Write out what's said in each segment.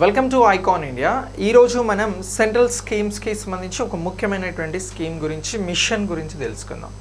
Welcome to icon India ఈరోజు మనం central స్కీమ్స్కి సంబంధించి ఒక ముఖ్యమైనటువంటి స్కీమ్ గురించి మిషన్ గురించి తెలుసుకుందాం.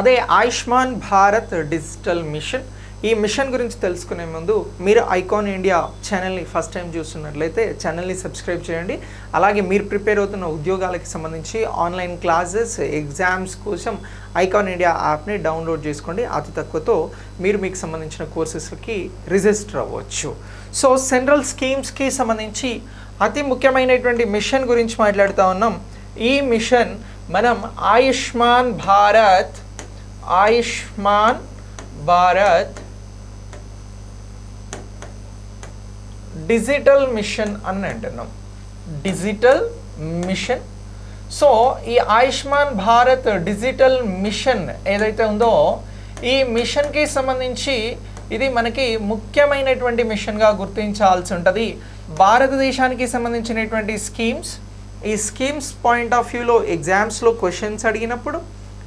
అదే ఆయుష్మాన్ భారత్ డిజిటల్ మిషన్ ఈ మిషన్ గురించి తెలుసుకునే ముందు మీరు ఐకాన్ ఇండియా ఛానల్ని ఫస్ట్ టైం చూస్తున్నట్లయితే ఛానల్ని సబ్స్క్రైబ్ చేయండి. అలాగే మీరు ప్రిపేర్ అవుతున్న ఉద్యోగాలకి సంబంధించి ఆన్లైన్ క్లాసెస్ ఎగ్జామ్స్ కోసం ఐకాన్ ఇండియా యాప్ని డౌన్లోడ్ చేసుకోండి. అతి తక్కువతో మీరు మీకు సంబంధించిన కోర్సెస్కి రిజిస్టర్ అవ్వచ్చు. సో సెంట్రల్ స్కీమ్స్కి సంబంధించి అతి ముఖ్యమైనటువంటి మిషన్ గురించి మాట్లాడుతూ ఉన్నాం. ఈ మిషన్ మనం ఆయుష్మాన్ భారత్ ఆయుష్మాన్ భారత్ డిజిటల్ మిషన్ అని అంటున్నాం. Digital machine. సో ఈ ఆయుష్మాన్ భారత్ డిజిటల్ మిషన్ ఏదైతే ఉందో ఈ మిషన్కి సంబంధించి ఇది మనకి ముఖ్యమైనటువంటి మిషన్గా గుర్తించాల్సి ఉంటుంది. భారతదేశానికి సంబంధించినటువంటి స్కీమ్స్. ఈ స్కీమ్స్ పాయింట్ ఆఫ్ వ్యూలో ఎగ్జామ్స్లో క్వశ్చన్స్ అడిగినప్పుడు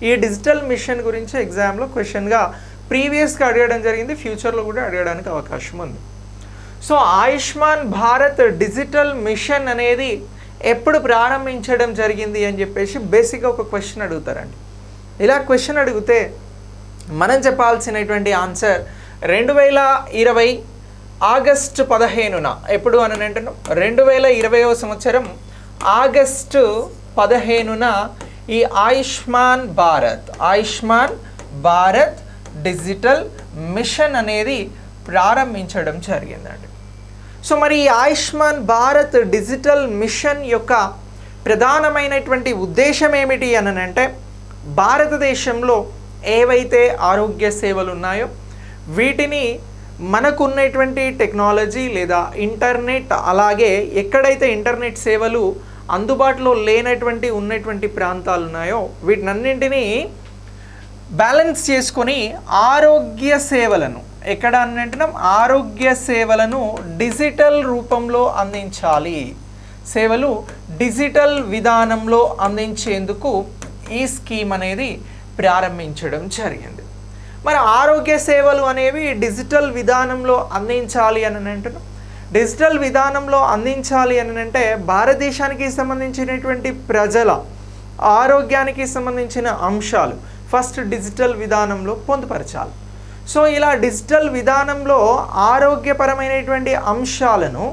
ఈ డిజిటల్ మిషన్ గురించి ఎగ్జామ్లో క్వశ్చన్గా ప్రీవియస్గా అడగడం జరిగింది. ఫ్యూచర్లో కూడా అడగడానికి అవకాశం ఉంది. So Ayushman Bharat digital mission అనేది ఎప్పుడు ప్రారంభించడం జరిగింది అని చెప్పేసి బేసిక్గా ఒక క్వశ్చన్ అడుగుతారండి. ఇలా క్వశ్చన్ అడిగితే మనం చెప్పాల్సినటువంటి ఆన్సర్ రెండు వేల ఇరవై ఆగస్టు పదిహేనున ఎప్పుడు అని అంటున్నాం? రెండు వేల ఇరవైవ సంవత్సరం ఆగస్టు పదిహేనున ఈ ఆయుష్మాన్ భారత్ ఆయుష్మాన్ భారత్ డిజిటల్ మిషన్ అనేది ప్రారంభించడం జరిగిందండి. సో మరి ఈ ఆయుష్మాన్ భారత్ డిజిటల్ మిషన్ యొక్క ప్రధానమైనటువంటి ఉద్దేశం ఏమిటి అని అంటే భారతదేశంలో ఏవైతే ఆరోగ్య సేవలు ఉన్నాయో వీటిని మనకున్నటువంటి టెక్నాలజీ లేదా ఇంటర్నెట్ అలాగే ఎక్కడైతే ఇంటర్నెట్ సేవలు అందుబాటులో లేనటువంటి ఉన్నటువంటి ప్రాంతాలు ఉన్నాయో వీటినన్నింటినీ బ్యాలెన్స్ చేసుకొని ఆరోగ్య సేవలను ఎక్కడ అని అంటున్నాం ఆరోగ్య సేవలను డిజిటల్ రూపంలో అందించాలి. సేవలు డిజిటల్ విధానంలో అందించేందుకు ఈ స్కీమ్ అనేది ప్రారంభించడం జరిగింది. మరి ఆరోగ్య సేవలు అనేవి డిజిటల్ విధానంలో అందించాలి అని అంటున్నాం డిజిటల్ విధానంలో అందించాలి అని అంటే భారతదేశానికి సంబంధించినటువంటి ప్రజల ఆరోగ్యానికి సంబంధించిన అంశాలు ఫస్ట్ డిజిటల్ విధానంలో పొందుపరచాలి. సో ఇలా డిజిటల్ విధానంలో ఆరోగ్యపరమైనటువంటి అంశాలను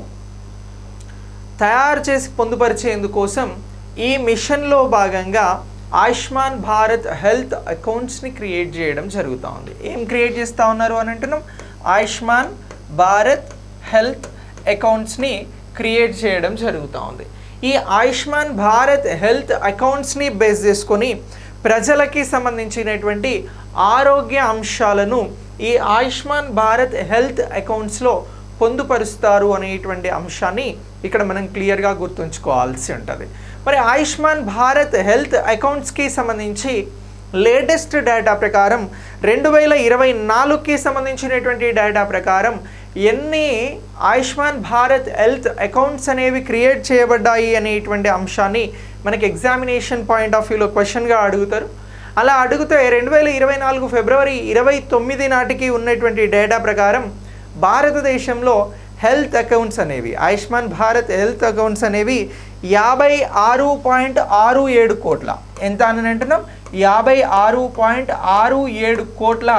తయారు చేసి పొందుపరిచేందుకోసం ఈ మిషన్లో భాగంగా ఆయుష్మాన్ భారత్ హెల్త్ అకౌంట్స్ని క్రియేట్ చేయడం జరుగుతూ ఉంది ఏం క్రియేట్ చేస్తూ ఉన్నారు అని అంటున్నాం? ఆయుష్మాన్ భారత్ హెల్త్ అకౌంట్స్ని క్రియేట్ చేయడం జరుగుతూ ఉంది ఈ ఆయుష్మాన్ భారత్ హెల్త్ అకౌంట్స్ని బేస్ చేసుకొని ప్రజలకి సంబంధించినటువంటి ఆరోగ్య అంశాలను ఈ ఆయుష్మాన్ భారత్ హెల్త్ అకౌంట్స్లో పొందుపరుస్తారు అనేటువంటి అంశాన్ని ఇక్కడ మనం క్లియర్గా గుర్తుంచుకోవాల్సి ఉంటుంది. మరి ఆయుష్మాన్ భారత్ హెల్త్ అకౌంట్స్కి సంబంధించి లేటెస్ట్ డేటా ప్రకారం రెండు వేల ఇరవై నాలుగుకి సంబంధించినటువంటి డేటా ప్రకారం ఎన్ని ఆయుష్మాన్ భారత్ హెల్త్ అకౌంట్స్ అనేవి క్రియేట్ చేయబడ్డాయి అనేటువంటి అంశాన్ని మనకి ఎగ్జామినేషన్ పాయింట్ ఆఫ్ వ్యూలో క్వశ్చన్గా అడుగుతారు. అలా అడిగితే రెండు వేల ఇరవై నాలుగు ఫిబ్రవరి ఇరవై తొమ్మిది నాటికి ఉన్నటువంటి డేటా ప్రకారం భారతదేశంలో హెల్త్ అకౌంట్స్ అనేవి ఆయుష్మాన్ భారత్ హెల్త్ అకౌంట్స్ అనేవి యాభై ఆరు పాయింట్ ఆరు ఏడు కోట్ల. ఎంత అని అంటున్నాం? యాభై ఆరు పాయింట్ ఆరు ఏడు కోట్ల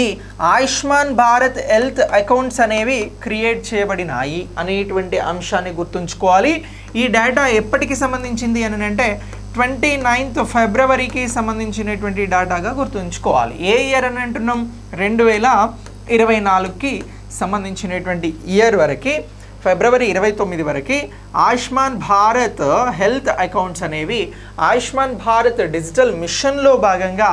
ఈ ఆయుష్మాన్ భారత్ హెల్త్ అకౌంట్స్ అనేవి క్రియేట్ చేయబడినాయి అనేటువంటి అంశాన్ని గుర్తుంచుకోవాలి. ఈ డేటా ఎప్పటికి సంబంధించింది అని అంటే ట్వంటీ నైన్త్ ఫిబ్రవరికి సంబంధించినటువంటి డేటాగా గుర్తుంచుకోవాలి. ఏ ఇయర్ అని అంటున్నాం? రెండు వేల ఇరవై నాలుగుకి సంబంధించినటువంటి ఇయర్ వరకు ఫిబ్రవరి ఇరవై తొమ్మిది వరకు ఆయుష్మాన్ భారత్ హెల్త్ అకౌంట్స్ అనేవి ఆయుష్మాన్ భారత్ డిజిటల్ మిషన్లో భాగంగా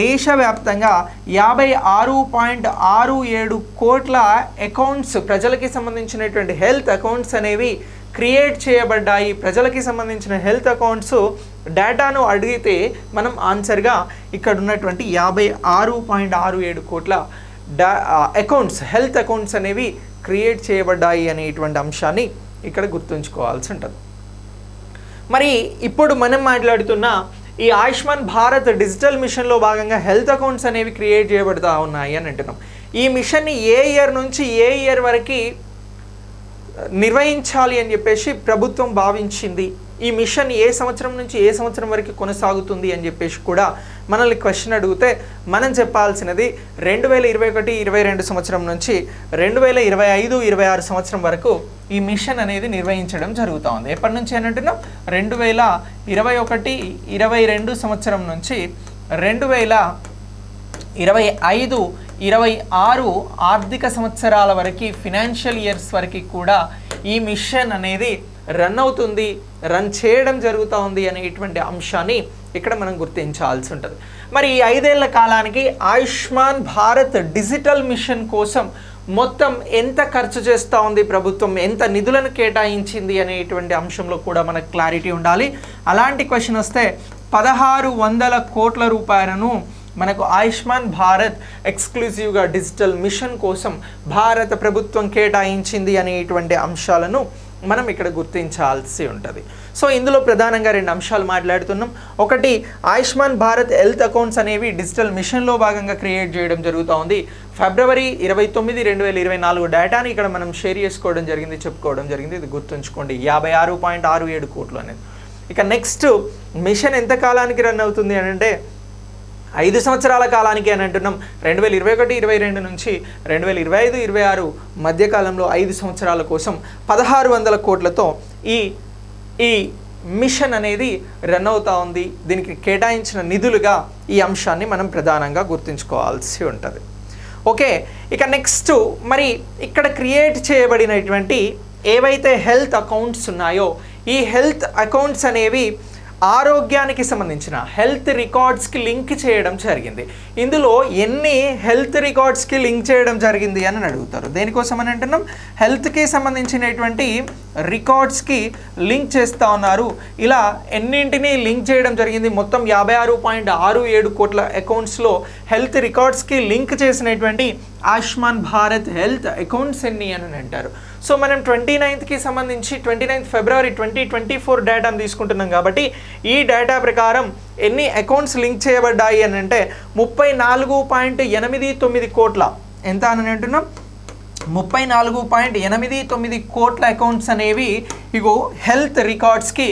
దేశవ్యాప్తంగా యాభై ఆరు పాయింట్ ఆరు ఏడు కోట్ల అకౌంట్స్ ప్రజలకి సంబంధించినటువంటి హెల్త్ అకౌంట్స్ అనేవి క్రియేట్ చేయబడ్డాయి. ప్రజలకి సంబంధించిన హెల్త్ అకౌంట్స్ డేటాను అడిగితే మనం ఆన్సర్గా ఇక్కడ ఉన్నటువంటి యాభై ఆరు పాయింట్ ఆరు ఏడు కోట్ల డా అకౌంట్స్ హెల్త్ అకౌంట్స్ అనేవి క్రియేట్ చేయబడ్డాయి అనేటువంటి అంశాన్ని ఇక్కడ గుర్తుంచుకోవాల్సి ఉంటుంది. మరి ఇప్పుడు మనం మాట్లాడుతున్న ఈ ఆయుష్మాన్ భారత్ డిజిటల్ మిషన్లో భాగంగా హెల్త్ అకౌంట్స్ అనేవి క్రియేట్ చేయబడతా ఉన్నాయి అని అంటున్నాం. ఈ మిషన్ని ఏ ఇయర్ నుంచి ఏ ఇయర్ వరకు నిర్వహించాలి అని చెప్పేసి ప్రభుత్వం భావించింది. ఈ మిషన్ ఏ సంవత్సరం నుంచి ఏ సంవత్సరం వరకు కొనసాగుతుంది అని చెప్పేసి కూడా మనల్ని క్వశ్చన్ అడిగితే మనం చెప్పాల్సినది రెండు వేల ఇరవై ఒకటి ఇరవై రెండు సంవత్సరం నుంచి రెండు వేల ఇరవై ఐదు ఇరవై ఆరు సంవత్సరం వరకు ఈ మిషన్ అనేది నిర్వహించడం జరుగుతూ ఉంది ఎప్పటి నుంచి అని అంటున్నాం? రెండు వేల ఇరవై ఒకటి ఇరవై రెండు సంవత్సరం నుంచి రెండు వేల ఇరవై ఐదు ఇరవై ఆరు ఆర్థిక సంవత్సరాల వరకు ఫినాన్షియల్ ఇయర్స్ వరకు కూడా ఈ మిషన్ అనేది రన్ అవుతుంది రన్ చేయడం జరుగుతూ ఉంది అనేటువంటి అంశాన్ని ఇక్కడ మనం గుర్తించాల్సి ఉంటుంది. మరి ఈ ఐదేళ్ళ కాలానికి ఆయుష్మాన్ భారత్ డిజిటల్ మిషన్ కోసం మొత్తం ఎంత ఖర్చు చేస్తూ ఉంది ప్రభుత్వం ఎంత నిధులను కేటాయించింది అనేటువంటి అంశంలో కూడా మనకు క్లారిటీ ఉండాలి. అలాంటి క్వశ్చన్ వస్తే పదహారు వందల కోట్ల రూపాయలను మనకు ఆయుష్మాన్ భారత్ ఎక్స్క్లూజివ్గా డిజిటల్ మిషన్ కోసం భారత ప్రభుత్వం కేటాయించింది అనేటువంటి అంశాలను మనం ఇక్కడ గుర్తించాల్సి ఉంటుంది. సో ఇందులో ప్రధానంగా రెండు అంశాలు మాట్లాడుతున్నాం. ఒకటి ఆయుష్మాన్ భారత్ హెల్త్ అకౌంట్స్ అనేవి డిజిటల్ మిషన్లో భాగంగా క్రియేట్ చేయడం జరుగుతూ ఉంది. ఫిబ్రవరి ఇరవై తొమ్మిది రెండు వేల ఇరవై నాలుగు డేటాని ఇక్కడ మనం షేర్ చేసుకోవడం జరిగింది చెప్పుకోవడం జరిగింది. ఇది గుర్తుంచుకోండి యాభై ఆరు పాయింట్ ఆరు ఏడు కోట్లు అనేది. ఇక నెక్స్ట్ మిషన్ ఎంత కాలానికి రన్ అవుతుంది అని అంటే ఐదు సంవత్సరాల కాలానికి అని అంటున్నాం. రెండు వేల ఇరవై ఒకటి ఇరవై రెండు నుంచి రెండు వేల ఇరవై ఐదు ఇరవై ఆరు మధ్యకాలంలో ఐదు సంవత్సరాల కోసం పదహారు వందల కోట్లతో ఈ ఈ మిషన్ అనేది రన్ అవుతా ఉంది. దీనికి కేటాయించిన నిధులుగా ఈ అంశాన్ని మనం ప్రధానంగా గుర్తుంచుకోవాల్సి ఉంటుంది. ఓకే ఇక నెక్స్ట్ మరి ఇక్కడ క్రియేట్ చేయబడినటువంటి ఏవైతే హెల్త్ అకౌంట్స్ ఉన్నాయో ఈ హెల్త్ అకౌంట్స్ అనేవి ఆరోగ్యానికి సంబంధించిన హెల్త్ రికార్డ్స్కి లింక్ చేయడం జరిగింది. ఇందులో ఎన్ని హెల్త్ రికార్డ్స్కి లింక్ చేయడం జరిగింది అని అడుగుతారు. దేనికోసం అని అంటున్నాం? హెల్త్కి సంబంధించినటువంటి రికార్డ్స్కి లింక్ చేస్తూ ఉన్నారు. ఇలా ఎన్నింటినీ లింక్ చేయడం జరిగింది? మొత్తం యాభై ఆరు పాయింట్ ఆరు ఏడు కోట్ల అకౌంట్స్లో హెల్త్ రికార్డ్స్కి లింక్ చేసినటువంటి ఆయుష్మాన్ భారత్ హెల్త్ అకౌంట్స్ ఎన్ని అని అంటారు. సో మనం ట్వంటీ నైన్త్కి సంబంధించి twenty ninth February twenty twenty four డేటాను తీసుకుంటున్నాం కాబట్టి ఈ డేటా ప్రకారం ఎన్ని అకౌంట్స్ లింక్ చేయబడ్డాయి అని అంటే ముప్పై నాలుగు పాయింట్ ఎనిమిది తొమ్మిది కోట్ల. ఎంత అని అంటున్నాం? ముప్పై నాలుగు పాయింట్ ఎనిమిది తొమ్మిది కోట్ల అకౌంట్స్ అనేవి ఇగో హెల్త్ రికార్డ్స్కి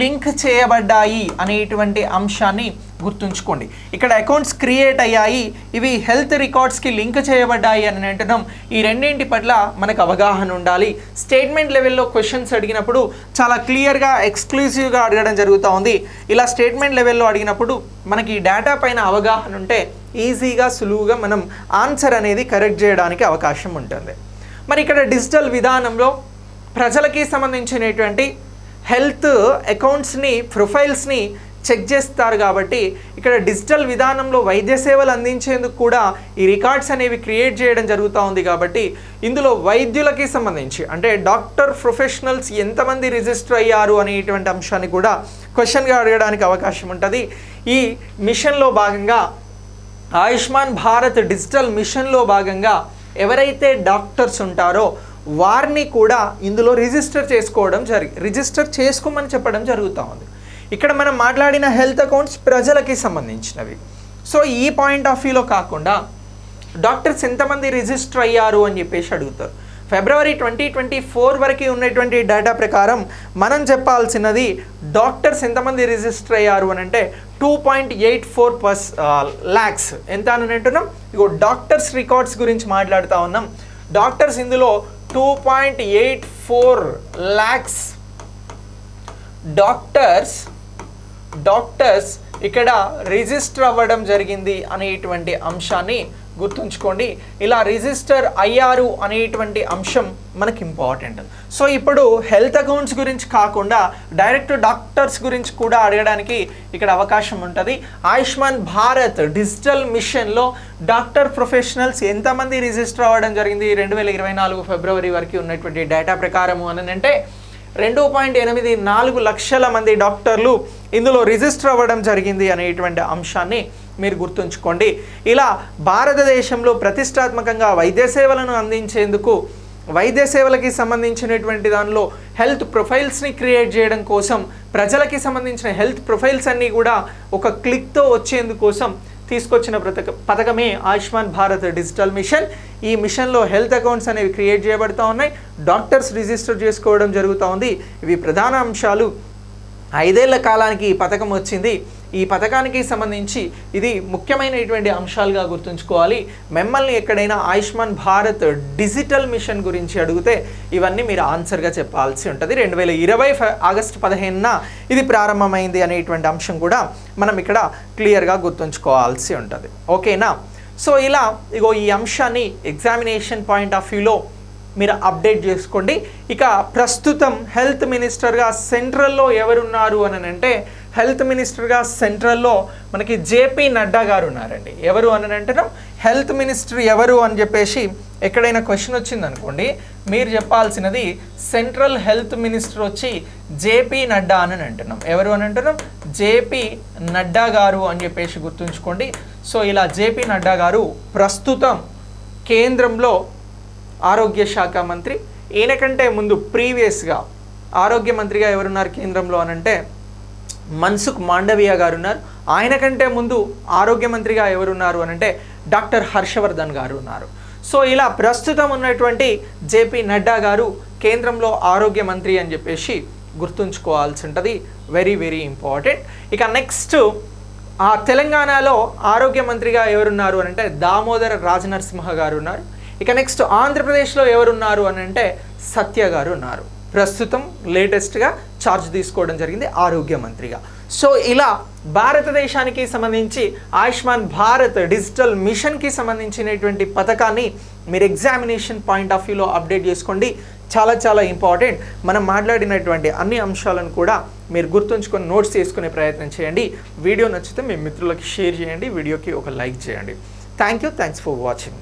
లింక్ చేయబడ్డాయి అనేటువంటి అంశాన్ని గుర్తుంచుకోండి. ఇక్కడ అకౌంట్స్ క్రియేట్ అయ్యాయి ఇవి హెల్త్ రికార్డ్స్కి లింక్ చేయబడ్డాయి అని అంటున్నాం. ఈ రెండింటి పట్ల మనకు అవగాహన ఉండాలి. స్టేట్మెంట్ లెవెల్లో క్వశ్చన్స్ అడిగినప్పుడు చాలా క్లియర్గా ఎక్స్క్లూజివ్గా అడగడం జరుగుతూ ఉంది. ఇలా స్టేట్మెంట్ లెవెల్లో అడిగినప్పుడు మనకి ఈ డేటా పైన అవగాహన ఉంటే ఈజీగా సులువుగా మనం ఆన్సర్ అనేది కరెక్ట్ చేయడానికి అవకాశం ఉంటుంది. మరి ఇక్కడ డిజిటల్ విధానంలో ప్రజలకి సంబంధించినటువంటి హెల్త్ అకౌంట్స్ని ప్రొఫైల్స్ని చెక్ చేస్తారు కాబట్టి ఇక్కడ డిజిటల్ విధానంలో వైద్య సేవలు అందించేందుకు కూడా ఈ రికార్డ్స్ అనేవి క్రియేట్ చేయడం జరుగుతూ ఉంది కాబట్టి ఇందులో వైద్యులకి సంబంధించి అంటే డాక్టర్ ప్రొఫెషనల్స్ ఎంతమంది రిజిస్టర్ అయ్యారు అనేటువంటి అంశాన్ని కూడా క్వశ్చన్గా అడగడానికి అవకాశం ఉంటుంది. ఈ మిషన్లో భాగంగా ఆయుష్మాన్ భారత్ డిజిటల్ మిషన్లో భాగంగా ఎవరైతే డాక్టర్స్ ఉంటారో వారిని కూడా ఇందులో రిజిస్టర్ చేసుకోవడం జరిగి రిజిస్టర్ చేసుకోమని చెప్పడం జరుగుతూ ఉంది. ఇక్కడ మనం మాట్లాడిన హెల్త్ అకౌంట్స్ ప్రజలకి సంబంధించినవి. సో ఈ పాయింట్ ఆఫ్ వ్యూలో కాకుండా డాక్టర్స్ ఎంతమంది రిజిస్టర్ అయ్యారు అని చెప్పేసి అడుగుతారు. ఫిబ్రవరి ట్వంటీ ట్వంటీ ఫోర్ వరకు ఉన్నటువంటి డేటా ప్రకారం మనం చెప్పాల్సినది డాక్టర్స్ ఎంతమంది రిజిస్టర్ అయ్యారు అని అంటే టూ పాయింట్ ఎయిట్ ఫోర్ పర్స్ ల్యాక్స్ ఎంత అని అంటున్నాం? ఇగో డాక్టర్స్ రికార్డ్స్ గురించి మాట్లాడుతూ ఉన్నాం. డాక్టర్స్ ఇందులో two point eight four lakhs doctors doctors ఇక్కడ రిజిస్టర్ అవ్వడం జరిగింది అనేటువంటి అంశాన్ని గుర్తుంచుకోండి. ఇలా రిజిస్టర్ అయ్యారు అనేటువంటి అంశం మనకి ఇంపార్టెంట్. సో ఇప్పుడు హెల్త్ అకౌంట్స్ గురించి కాకుండా డైరెక్ట్ డాక్టర్స్ గురించి కూడా అడగడానికి ఇక్కడ అవకాశం ఉంటుంది. ఆయుష్మాన్ భారత్ డిజిటల్ మిషన్లో డాక్టర్ ప్రొఫెషనల్స్ ఎంతమంది రిజిస్టర్ అవ్వడం జరిగింది? రెండు వేల ఇరవై నాలుగు ఫిబ్రవరి వరకు ఉన్నటువంటి డేటా ప్రకారము అని అంటే రెండు పాయింట్ ఎనిమిది నాలుగు లక్షల మంది డాక్టర్లు ఇందులో రిజిస్టర్ అవ్వడం జరిగింది అనేటువంటి అంశాన్ని మీరు గుర్తుంచుకోండి. ఇలా భారతదేశంలో ప్రతిష్టాత్మకంగా వైద్య సేవలను అందించేందుకు వైద్య సేవలకి సంబంధించినటువంటి దానిలో హెల్త్ ప్రొఫైల్స్ని క్రియేట్ చేయడం కోసం ప్రజలకి సంబంధించిన హెల్త్ ప్రొఫైల్స్ అన్నీ కూడా ఒక క్లిక్తో వచ్చేందుకోసం తీసుకొచ్చిన పథక పథకమే ఆయుష్మాన్ భారత్ డిజిటల్ మిషన్. ఈ మిషన్లో హెల్త్ అకౌంట్స్ అనేవి క్రియేట్ చేయబడుతూ ఉన్నాయి. డాక్టర్స్ రిజిస్టర్ చేసుకోవడం జరుగుతూ ఉంది. ఇవి ప్రధాన అంశాలు. ఐదేళ్ళ కాలానికి ఈ పథకం వచ్చింది. ఈ పథకానికి సంబంధించి ఇది ముఖ్యమైనటువంటి అంశాలుగా గుర్తుంచుకోవాలి. మిమ్మల్ని ఎక్కడైనా ఆయుష్మాన్ భారత్ డిజిటల్ మిషన్ గురించి అడిగితే ఇవన్నీ మీరు ఆన్సర్గా చెప్పాల్సి ఉంటుంది. రెండు వేల ఇరవై ఆగస్టు పదిహేనున ఇది ప్రారంభమైంది అనేటువంటి అంశం కూడా మనం ఇక్కడ క్లియర్గా గుర్తుంచుకోవాల్సి ఉంటుంది. ఓకేనా? సో ఇలా ఇగో ఈ అంశాన్ని ఎగ్జామినేషన్ పాయింట్ ఆఫ్ వ్యూలో మీరు అప్డేట్ చేసుకోండి. ఇక ప్రస్తుతం హెల్త్ మినిస్టర్గా సెంట్రల్లో ఎవరున్నారు అని అంటే హెల్త్ మినిస్టర్గా సెంట్రల్లో మనకి జేపీ నడ్డా గారు ఉన్నారండి. ఎవరు అని అంటున్నాం? హెల్త్ మినిస్టర్ ఎవరు అని చెప్పేసి ఎక్కడైనా క్వశ్చన్ వచ్చింది అనుకోండి మీరు చెప్పాల్సినది సెంట్రల్ హెల్త్ మినిస్టర్ వచ్చి జేపీ నడ్డా అని అంటున్నాం. ఎవరు అని అంటున్నాం? జేపీ నడ్డా గారు అని చెప్పేసి గుర్తుంచుకోండి. సో ఇలా జేపీ నడ్డా గారు ప్రస్తుతం కేంద్రంలో ఆరోగ్య శాఖ మంత్రి. ఈయనకంటే ముందు ప్రీవియస్గా ఆరోగ్య మంత్రిగా ఎవరున్నారు కేంద్రంలో అనంటే మన్సుఖ్ మాండవియా గారు ఉన్నారు ఆయన కంటే ముందు ఆరోగ్య మంత్రిగా ఎవరున్నారు అనంటే డాక్టర్ హర్షవర్ధన్ గారు ఉన్నారు. సో ఇలా ప్రస్తుతం ఉన్నటువంటి జేపీ నడ్డా గారు కేంద్రంలో ఆరోగ్య మంత్రి అని చెప్పేసి గుర్తుంచుకోవాల్సి ఉంటుంది. వెరీ వెరీ ఇంపార్టెంట్ ఇక నెక్స్ట్ ఆ తెలంగాణలో ఆరోగ్య మంత్రిగా ఎవరున్నారు అని అంటే దామోదర రాజనరసింహ గారు ఉన్నారు. ఇక నెక్స్ట్ ఆంధ్రప్రదేశ్లో ఎవరున్నారు అని అంటే సత్య గారు ఉన్నారు. ప్రస్తుతం లేటెస్ట్గా ఛార్జ్ తీసుకోవడం జరిగింది ఆరోగ్య మంత్రిగా. సో ఇలా భారతదేశానికి సంబంధించి ఆయుష్మాన్ భారత్ డిజిటల్ మిషన్కి సంబంధించినటువంటి పథకాన్ని మీరు ఎగ్జామినేషన్ పాయింట్ ఆఫ్ వ్యూలో అప్డేట్ చేసుకోండి. చాలా చాలా ఇంపార్టెంట్. మనం మాట్లాడినటువంటి అన్ని అంశాలను కూడా మీరు గుర్తుంచుకొని నోట్స్ చేసుకునే ప్రయత్నం చేయండి. వీడియో నచ్చితే మీ మిత్రులకి షేర్ చేయండి. వీడియోకి ఒక లైక్ చేయండి. Thank you. Thanks for watching.